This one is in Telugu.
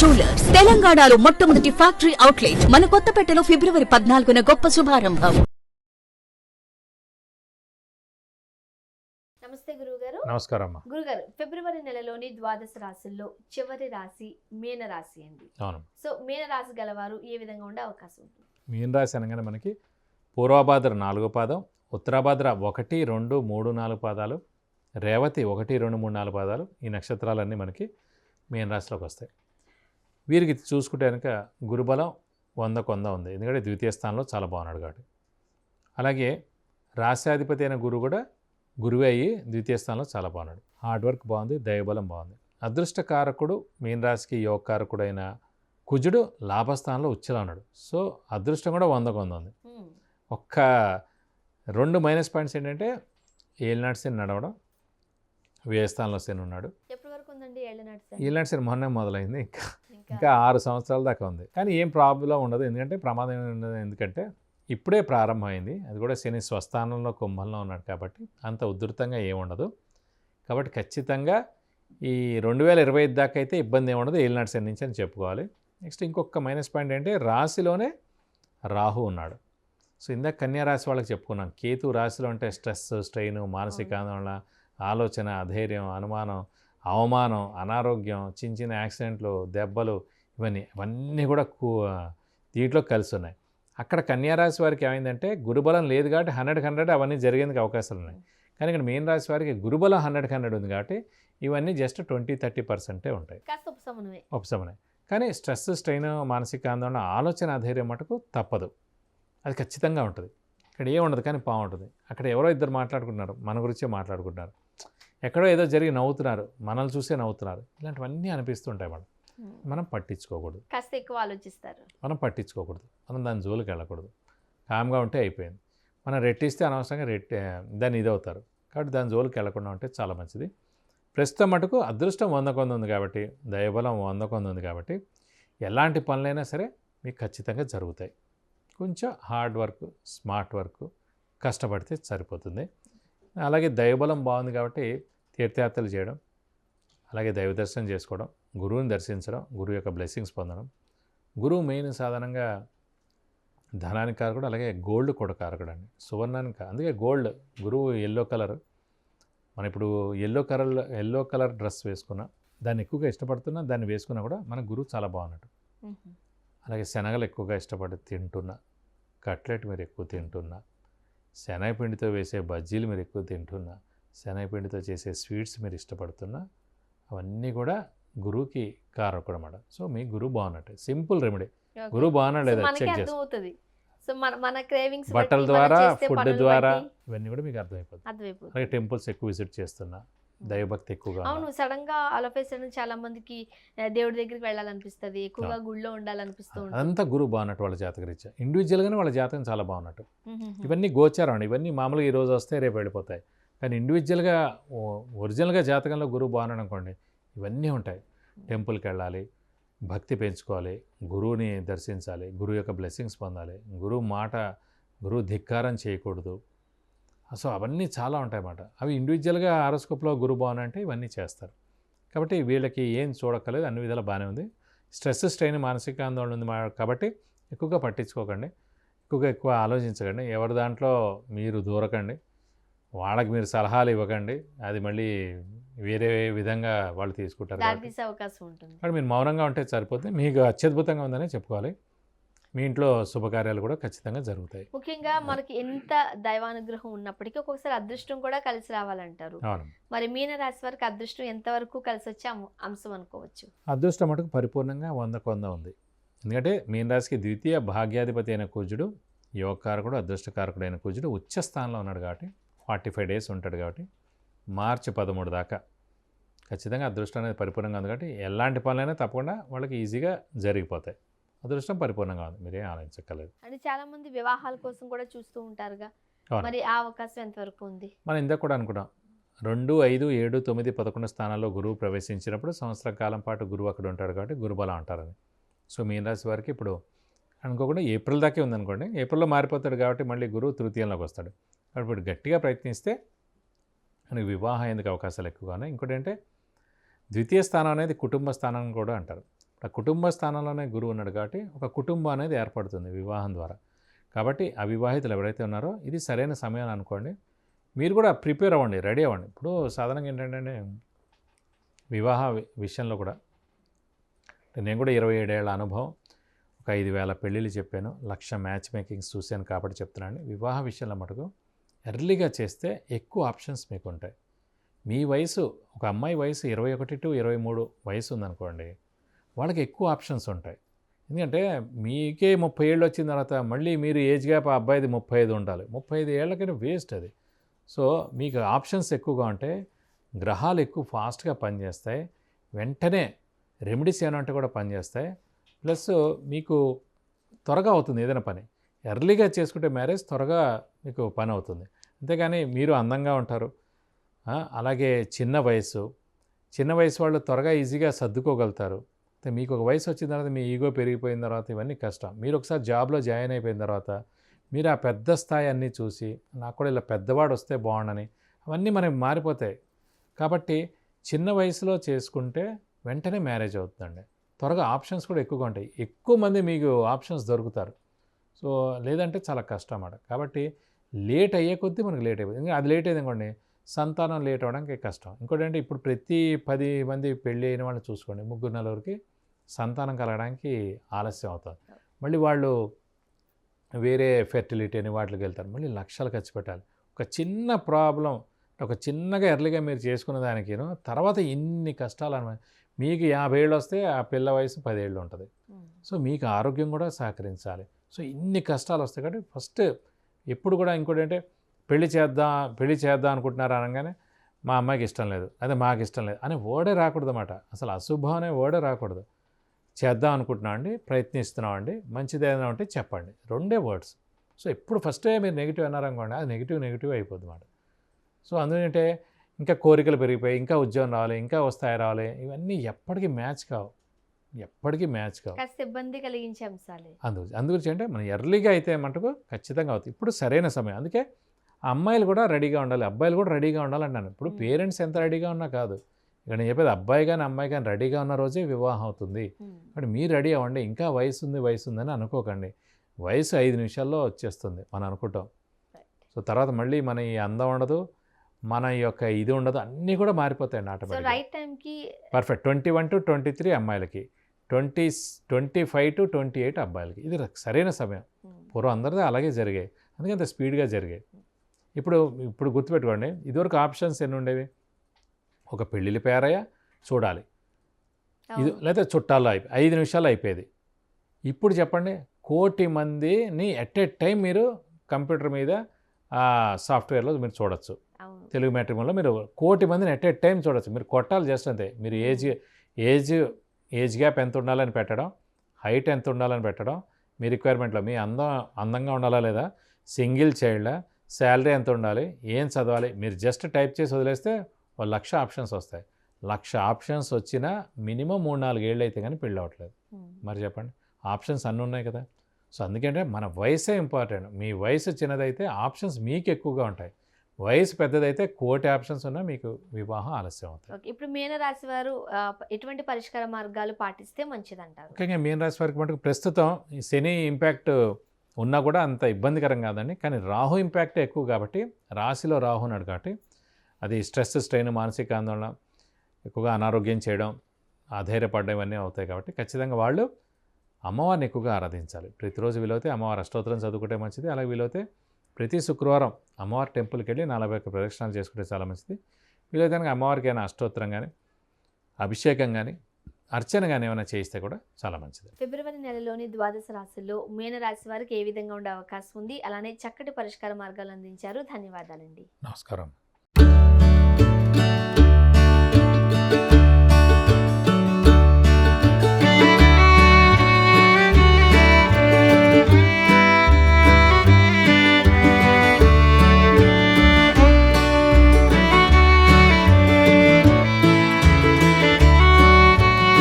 జ్యువెలర్స్ తెలంగాణలో మొట్టమొదటి ఫ్యాక్టరీ అవుట్లెట్ మన కొత్తపేటలో ఫిబ్రవరి పద్నాలుగున గొప్ప శుభారంభం. నమస్తే గురువుగారు. నమస్కారం అమ్మా గురుగారు ఫిబ్రవరి నెలలోని ద్వాదశ రాశుల్లో చివరి రాశి మీన రాశి అండి. అవును. సో మీన రాశి గలవారు ఏ విధంగా ఉండే అవకాశం ఉంటుంది? మీన రాశి అనగానే మనకి పూర్వభాద్ర నాలుగో పాదం ఉత్తరాభాద్ర ఒకటి రెండు మూడు నాలుగు పాదాలు రేవతి ఒకటి రెండు మూడు నాలుగు పాదాలు ఈ నక్షత్రాలన్నీ మనకి మీన రాశిలోకి వస్తాయి. వీరికి చూసుకుంటే కనుక గురుబలం వంద కొంద ఉంది. ఎందుకంటే ద్వితీయ స్థానంలో చాలా బాగున్నాడు కాబట్టి. అలాగే రాశ్యాధిపతి అయిన గురువు కూడా గురువే అయ్యి ద్వితీయ స్థానంలో చాలా బాగున్నాడు. హార్డ్ వర్క్ బాగుంది దైవబలం బాగుంది. అదృష్టకారకుడు మీన రాశికి యోగకారకుడైన కుజుడు లాభస్థానంలో ఉచ్చలో ఉన్నాడు. సో అదృష్టం కూడా వంద కొంద ఉంది. ఒక్క రెండు మైనస్ పాయింట్స్ ఏంటంటే ఏలినాటి శని నడవడం వ్యయస్థానంలో శని ఉన్నాడు? ఏలినాటి శని మొన్నే మొదలైంది ఇంకా. ఇంకా ఆరు సంవత్సరాల దాకా ఉంది. కానీ ఏం ప్రాబ్లం ఉండదు. ఎందుకంటే ప్రమాదం ఉండదు. ఎందుకంటే ఇప్పుడే ప్రారంభమైంది. అది కూడా శని స్వస్థానంలో కుంభంలో ఉన్నాడు కాబట్టి అంత ఉధృతంగా ఏముండదు కాబట్టి ఖచ్చితంగా ఈ రెండు వేల ఇరవై ఐదు దాకా అయితే ఇబ్బంది ఏమి ఉండదు. ఏలినాటి శని నుంచి అని చెప్పుకోవాలి. నెక్స్ట్ ఇంకొక మైనస్ పాయింట్ ఏంటంటే రాశిలోనే రాహు ఉన్నాడు. సో ఇందాక కన్యా రాశి వాళ్ళకి చెప్పుకున్నాం. కేతు రాశిలో అంటే స్ట్రెస్ స్ట్రెయిన్ మానసిక ఆందోళన ఆలోచన అధైర్యం అనుమానం అవమానం అనారోగ్యం చిన్న చిన్న యాక్సిడెంట్లు దెబ్బలు ఇవన్నీ ఇవన్నీ కూడా దీంట్లో కలిసి ఉన్నాయి అక్కడ కన్యారాశి వారికి ఏమైందంటే గురుబలం లేదు కాబట్టి హండ్రెడ్కి హండ్రెడ్ అవన్నీ జరిగేందుకు అవకాశాలు ఉన్నాయి. కానీ ఇక్కడ మెయిన్ రాశి వారికి గురుబలం హండ్రెడ్కి హండ్రెడ్ ఉంది కాబట్టి ఇవన్నీ జస్ట్ ట్వంటీ థర్టీ పర్సెంటే ఉంటాయి. ఉపశమనం. కానీ స్ట్రెస్ స్ట్రెయిన్ మానసిక ఆందోళన ఆలోచన అధైర్యం మటుకు తప్పదు. అది ఖచ్చితంగా ఉంటుంది. ఇక్కడ ఏం ఉండదు కానీ బాగుంటుంది అక్కడ ఎవరో ఇద్దరు మాట్లాడుకుంటున్నారు. మన గురించే మాట్లాడుకుంటున్నారు. ఎక్కడో ఏదో జరిగి నవ్వుతున్నారు. మనల్ని చూసే నవ్వుతున్నారు. ఇలాంటివన్నీ అనిపిస్తుంటాయి మనం. మనం పట్టించుకోకూడదు. కాస్త ఎక్కువ ఆలోచిస్తారు. మనం పట్టించుకోకూడదు. మనం దాని జోలికి వెళ్ళకూడదు. కామ్గా ఉంటే అయిపోయింది. మనం రెట్టిస్తే అనవసరంగా రెట్టి దాన్ని ఇదవుతారు. కాబట్టి దాని జోలికి వెళ్ళకుండా ఉంటే చాలా మంచిది. ప్రస్తుతం మటుకు అదృష్టం వంద కొంది ఉంది కాబట్టి దయబలం వంద కొంది ఉంది కాబట్టి ఎలాంటి పనులైనా సరే మీకు ఖచ్చితంగా జరుగుతాయి. కొంచెం హార్డ్ వర్క్ స్మార్ట్ వర్క్ కష్టపడితే సరిపోతుంది. అలాగే దైవబలం బాగుంది కాబట్టి తీర్థయాత్రలు చేయడం అలాగే దైవ దర్శనం చేసుకోవడం గురువుని దర్శించడం గురువు యొక్క బ్లెస్సింగ్స్ పొందడం గురువు మెయిన్ సాధారణంగా ధనానికి కారకుడు అలాగే గోల్డ్ కూడా కారకుడు అండి. సువర్ణానికి అందుకే గోల్డ్ గురువు ఎల్లో కలర్ మనం ఇప్పుడు yellow colour yellow colour dress వేసుకున్నా దాన్ని ఎక్కువగా ఇష్టపడుతున్నా దాన్ని వేసుకున్నా కూడా మన గురువు చాలా బాగున్నట్టు. అలాగే శనగలు ఎక్కువగా ఇష్టపడి తింటున్నా కట్లెట్ మీరు ఎక్కువ తింటున్నా శనగపిండితో వేసే బజ్జీలు మీరు ఎక్కువ తింటున్నా శనగపిండితో చేసే స్వీట్స్ మీరు ఇష్టపడుతున్నా అవన్నీ కూడా గురువుకి కారకుడు అన్నమాట సో మీ గురువు బాగున్నట్టు. Simple remedy. గురువు బాగున్నా సో లేదా మనకి చెక్ చేసి అర్థమవుతుంది. సో మన మన క్రేవింగ్స్ బట్టల ద్వారా ఫుడ్ ద్వారా ఇవన్నీ కూడా మీకు అర్థమైపోతుంది అర్థమైపోతుంది అలాగే టెంపుల్స్ ఎక్కువ విజిట్ చేస్తున్నా దైవభక్తి ఎక్కువగా. అవును సడన్గా అలఫేసడం చాలా మందికి దేవుడి దగ్గరికి వెళ్ళాలనిపిస్తది ఎక్కువగా గుళ్ళో ఉండాలనిపిస్తూ ఉంటుంది. అదంతా గురువు బాగున్నట్టు వాళ్ళ జాతక రీత్యా. ఇండివిజువల్గానే వాళ్ళ జాతకం చాలా బాగున్నట్టు. ఇవన్నీ గోచారం ఇవన్నీ మామూలుగా ఈ రోజు వస్తే రేపు వెళ్ళిపోతాయి. కానీ ఇండివిజువల్గా ఓ- ఒరిజినల్గా జాతకంలో గురువు బాగున్నాడు అనుకోండి ఇవన్నీ ఉంటాయి. టెంపుల్కి వెళ్ళాలి భక్తి పెంచుకోవాలి గురువుని దర్శించాలి గురువు యొక్క బ్లెస్సింగ్స్ పొందాలి గురువు మాట గురువు ధిక్కారం చేయకూడదు. సో అవన్నీ చాలా ఉంటాయి అన్నమాట అవి ఇండివిజువల్గా ఆరోస్కోప్లో గురువు బాగున్నా అంటే ఇవన్నీ చేస్తారు. కాబట్టి వీళ్ళకి ఏం చూడక్కర్లేదు అన్ని విధాలు బాగానే ఉంది. స్ట్రెస్ స్ట్రెయిన్ మానసిక ఆందోళన ఉంది మా- కాబట్టి ఎక్కువగా పట్టించుకోకండి. ఎక్కువగా ఎక్కువ ఆలోచించకండి. ఎవరి దాంట్లో మీరు దూరకండి. వాళ్ళకి మీరు సలహాలు ఇవ్వకండి. అది మళ్ళీ వేరే విధంగా వాళ్ళు తీసుకుంటారు అవకాశం ఉంటుంది. మీరు మౌనంగా ఉంటే సరిపోతుంది మీకు అత్యద్భుతంగా ఉందని చెప్పుకోవాలి. మీ ఇంట్లో శుభకార్యాలు కూడా ఖచ్చితంగా జరుగుతాయి. ముఖ్యంగా మనకి ఎంత దైవానుగ్రహం ఉన్నప్పటికీ ఒక్కొక్కసారి అదృష్టం కూడా కలిసి రావాలంటారు. మరి మీన రాశి వారికి అదృష్టం ఎంతవరకు కలిసి వచ్చే అంశం అనుకోవచ్చు? అదృష్టం మటుకు పరిపూర్ణంగా వంద కొంద ఉంది. ఎందుకంటే మీన రాశికి ద్వితీయ భాగ్యాధిపతి అయిన కుజుడు యోగకారకుడు అదృష్టకారకుడు అయిన కుజుడు ఉచ్చ స్థానంలో ఉన్నాడు కాబట్టి ఫార్టీ ఫైవ్ డేస్ ఉంటాడు కాబట్టి మార్చి పదమూడు దాకా ఖచ్చితంగా అదృష్టం అనేది పరిపూర్ణంగా ఉంది కాబట్టి ఎలాంటి పనులైనా తప్పకుండా వాళ్ళకి ఈజీగా జరిగిపోతాయి. అదృష్టం పరిపూర్ణంగా ఉంది. మీరేం ఆలోచించక్కర్లేదు. అంటే చాలా మంది వివాహాల కోసం కూడా చూస్తూ ఉంటారుగా. మరి ఆ అవకాశం ఎంతవరకు ఉంది? మనం ఇందాక కూడా అనుకున్నాం. రెండు ఐదు ఏడు తొమ్మిది పదకొండు స్థానాల్లో గురువు ప్రవేశించినప్పుడు సంవత్సరం కాలం పాటు గురువు అక్కడ ఉంటాడు కాబట్టి గురుబలం అంటారని సో మీన రాశి వారికి ఇప్పుడు అనుకోకుండా ఏప్రిల్ దాకే ఉందనుకోండి. ఏప్రిల్లో మారిపోతాడు కాబట్టి మళ్ళీ గురువు తృతీయంలోకి వస్తాడు. ఇప్పుడు గట్టిగా ప్రయత్నిస్తే మనకి వివాహం అయ్యేందుకు అవకాశాలు ఎక్కువగా ఉన్నాయి. ఇంకోటి అంటే ద్వితీయ స్థానం అనేది కుటుంబ స్థానం కూడా అంటారు. ఆ కుటుంబ స్థానంలోనే గురువు ఉన్నాడు కాబట్టి ఒక కుటుంబం అనేది ఏర్పడుతుంది వివాహం ద్వారా. కాబట్టి అవివాహితులు ఎవరైతే ఉన్నారో ఇది సరైన సమయం అనుకోండి. మీరు కూడా ప్రిపేర్ అవ్వండి రెడీ అవ్వండి. ఇప్పుడు సాధారణంగా ఏంటంటే వివాహ విషయంలో కూడా నేను కూడా ఇరవై ఏడేళ్ళ అనుభవం ఒక ఐదు వేల పెళ్ళిళ్ళు చెప్పాను లక్ష మ్యాచ్ మేకింగ్స్ చూశాను కాబట్టి చెప్తున్నాను వివాహ విషయంలో మటుకు ఎర్లీగా చేస్తే ఎక్కువ ఆప్షన్స్ మీకు ఉంటాయి మీ వయసు ఒక అమ్మాయి వయసు ఇరవై ఒకటి టు ఇరవై మూడు వయసు ఉందనుకోండి వాళ్ళకి ఎక్కువ ఆప్షన్స్ ఉంటాయి. ఎందుకంటే మీకే ముప్పై ఏళ్ళు వచ్చిన తర్వాత మళ్ళీ మీరు ఏజ్ గ్యాప్ ఆ అబ్బాయిది ముప్పై ఐదు ఉండాలి. ముప్పై ఐదు ఏళ్ళకైనా వేస్ట్ అది. సో మీకు ఆప్షన్స్ ఎక్కువగా ఉంటే గ్రహాలు ఎక్కువ ఫాస్ట్గా పనిచేస్తాయి. వెంటనే రెమెడీస్ ఏమంటే కూడా పనిచేస్తాయి. ప్లస్ మీకు త్వరగా అవుతుంది ఏదైనా పని. ఎర్లీగా చేసుకుంటే మ్యారేజ్ త్వరగా మీకు పని అవుతుంది. అంతేగాని మీరు అందంగా ఉంటారు. అలాగే చిన్న వయసు చిన్న వయసు వాళ్ళు త్వరగా ఈజీగా సర్దుకోగలుగుతారు. మీకు ఒక వయసు వచ్చిన తర్వాత మీ ఈగో పెరిగిపోయిన తర్వాత ఇవన్నీ కష్టం. మీరు ఒకసారి జాబ్లో జాయిన్ అయిపోయిన తర్వాత మీరు ఆ పెద్ద స్థాయి అన్నీ చూసి నాకు కూడా ఇలా పెద్దవాడు వస్తే బాగుండని అవన్నీ మనకి మారిపోతాయి. కాబట్టి చిన్న వయసులో చేసుకుంటే వెంటనే మ్యారేజ్ అవుతుందండి. త్వరగా ఆప్షన్స్ కూడా ఎక్కువగా ఉంటాయి. ఎక్కువ మంది మీకు ఆప్షన్స్ దొరుకుతారు. సో లేదంటే చాలా కష్టం అన్నమాట. కాబట్టి లేట్ అయ్యే కొద్దీ మనకు లేట్ అయిపోతుంది ఇంకా అది లేట్ అయింది అనుకోండి సంతానం లేట్ అవ్వడానికి కష్టం. ఇంకోటి అంటే ఇప్పుడు ప్రతి పది మంది పెళ్ళి అయిన వాళ్ళని చూసుకోండి ముగ్గురు నలుగురికి సంతానం కలగడానికి ఆలస్యం అవుతుంది. మళ్ళీ వాళ్ళు వేరే ఫెర్టిలిటీ అని వాటికి వెళ్తారు. మళ్ళీ లక్షలు ఖర్చు పెట్టాలి. ఒక చిన్న ప్రాబ్లం ఒక చిన్నగా ఎర్లీగా మీరు చేసుకున్న దానికి తర్వాత ఇన్ని కష్టాలు మీకు యాభై ఏళ్ళు వస్తే ఆ పిల్ల వయసు పదేళ్ళు ఉంటుంది. సో మీకు ఆరోగ్యం కూడా సహకరించాలి. సో ఇన్ని కష్టాలు వస్తాయి కాబట్టి ఫస్ట్ ఎప్పుడు కూడా ఇంకోటి అంటే పెళ్ళి చేద్దాం పెళ్ళి చేద్దాం అనుకుంటున్నారు అనగానే మా అమ్మాయికి ఇష్టం లేదు. అదే మాకు ఇష్టం లేదు. అని ఓడే రాకూడదు అన్నమాట అసలు అశుభం అనే ఓడే రాకూడదు. చేద్దాం అనుకుంటున్నాం అండి ప్రయత్నిస్తున్నాం అండి మంచిది ఏదైనా ఉంటే చెప్పండి. రెండే వర్డ్స్. సో ఎప్పుడు ఫస్టే మీరు నెగిటివ్ అన్నారనుకోండి అది నెగిటివ్ నెగిటివ్ అయిపోద్ది అన్నమాట సో అందుకంటే ఇంకా కోరికలు పెరిగిపోయి ఇంకా ఉద్యోగం రావాలి ఇంకా వస్తాయి రావాలి ఇవన్నీ ఎప్పటికీ మ్యాచ్ కావు. ఎప్పటికీ మ్యాచ్ కావు. కాస్త ఇబ్బంది కలిగించే అంశాలే. అందు అందుగురించి అంటే మనం ఎర్లీగా అయితే మటుకు ఖచ్చితంగా అవుతుంది ఇప్పుడు సరైన సమయం. అందుకే ఆ అమ్మాయిలు కూడా రెడీగా ఉండాలి. అబ్బాయిలు కూడా రెడీగా ఉండాలంటాను ఇప్పుడు. పేరెంట్స్ ఎంత రెడీగా ఉన్నా కాదు. ఇక్కడ నేను చెప్పేది అబ్బాయి కానీ అమ్మాయి కానీ రెడీగా ఉన్న రోజే వివాహం అవుతుంది. కాబట్టి మీరు రెడీ అవ్వండి. ఇంకా వయసు ఉంది వయసు ఉందని అనుకోకండి. వయసు ఐదు నిమిషాల్లో వచ్చేస్తుంది మనం అనుకుంటాం. సో తర్వాత మళ్ళీ మన ఈ అందం ఉండదు. మన యొక్క ఇది ఉండదు. అన్నీ కూడా మారిపోతాయండి సో ఆటోమేటిక్ రైట్ టైంకి perfect twenty one to twenty three అమ్మాయిలకి. Twenty twenty five to twenty eight అబ్బాయిలకి. ఇది సరైన సమయం. పూర్వం అందరిది అలాగే జరిగాయి. అందుకే అంత స్పీడ్గా జరిగాయి. ఇప్పుడు ఇప్పుడు గుర్తుపెట్టుకోండి ఇదివరకు ఆప్షన్స్ ఎన్ని ఉండేవి ఒక పెళ్ళిళ్ళ పేరయ్య చూడాలి. ఇది లేదా చుట్టాల్లో అయిపోయి ఐదు నిమిషాలు అయిపోయేది. ఇప్పుడు చెప్పండి కోటి మందిని ఎట్ ఏ టైం మీరు కంప్యూటర్ మీద సాఫ్ట్వేర్లో మీరు చూడొచ్చు. తెలుగు మ్యాట్రిమోన్లో మీరు కోటి మందిని ఎట్ ఏ టైం చూడొచ్చు. మీరు కొట్టాలి జస్ట్ అంతే. మీరు ఏజ్ ఏజ్ ఏజ్ గ్యాప్ ఎంత ఉండాలని పెట్టడం హైట్ ఎంత ఉండాలని పెట్టడం మీ రిక్వైర్మెంట్లో మీ అందం అందంగా ఉండాలా లేదా సింగిల్ చైల్డా శాలరీ ఎంత ఉండాలి ఏం చదవాలి మీరు జస్ట్ టైప్ చేసి వదిలేస్తే ఓ లక్ష ఆప్షన్స్ వస్తాయి. లక్ష ఆప్షన్స్ వచ్చినా మినిమం మూడు నాలుగు ఏళ్ళు అయితే కానీ పెళ్ళి అవ్వట్లేదు. ఉమ్. మరి చెప్పండి ఆప్షన్స్ అన్నీ ఉన్నాయి కదా. సో అందుకంటే మన వయసే ఇంపార్టెంట్. మీ వయసు చిన్నదైతే ఆప్షన్స్ మీకు ఎక్కువగా ఉంటాయి. వయసు పెద్దదైతే కోటి ఆప్షన్స్ ఉన్నా మీకు వివాహం ఆలస్యం అవుతుంది. ఇప్పుడు మీన రాశి వారు ఎటువంటి పరిష్కార మార్గాలు పాటిస్తే మంచిదంటారు? ముఖ్యంగా మీన రాశి వారికి మటుకు ప్రస్తుతం ఈ శని ఇంపాక్ట్ ఉన్నా కూడా అంత ఇబ్బందికరం కాదండి. కానీ రాహు ఇంపాక్ట్ ఎక్కువ కాబట్టి రాశిలో రాహు ఉన్నాడు కాబట్టి అది స్ట్రెస్ స్ట్రెయిన్ మానసిక ఆందోళన ఎక్కువగా అనారోగ్యం చేయడం అధైర్యపడడం ఇవన్నీ అవుతాయి కాబట్టి ఖచ్చితంగా వాళ్ళు అమ్మవారిని ఎక్కువగా ఆరాధించాలి. ప్రతిరోజు వీలైతే అమ్మవారి అష్టోత్తరం చదువుకుంటే మంచిది అలాగే వీలైతే ప్రతి శుక్రవారం అమ్మవారి టెంపుల్కి వెళ్ళి నలభై ఒక్క ప్రదక్షిణాలు చేసుకుంటే చాలా మంచిది. వీలైతే కనుక అమ్మవారికి ఏమైనా అష్టోత్తరం కానీ అభిషేకం కానీ అర్చన కానీ ఏమైనా చేయిస్తే కూడా చాలా మంచిది. ఫిబ్రవరి నెలలోని ద్వాదశ రాశుల్లో మీన రాశి వారికి ఏ విధంగా ఉండే అవకాశం ఉంది? అలానే చక్కటి పరిష్కార మార్గాలు అందించారు. ధన్యవాదాలండి. నమస్కారం.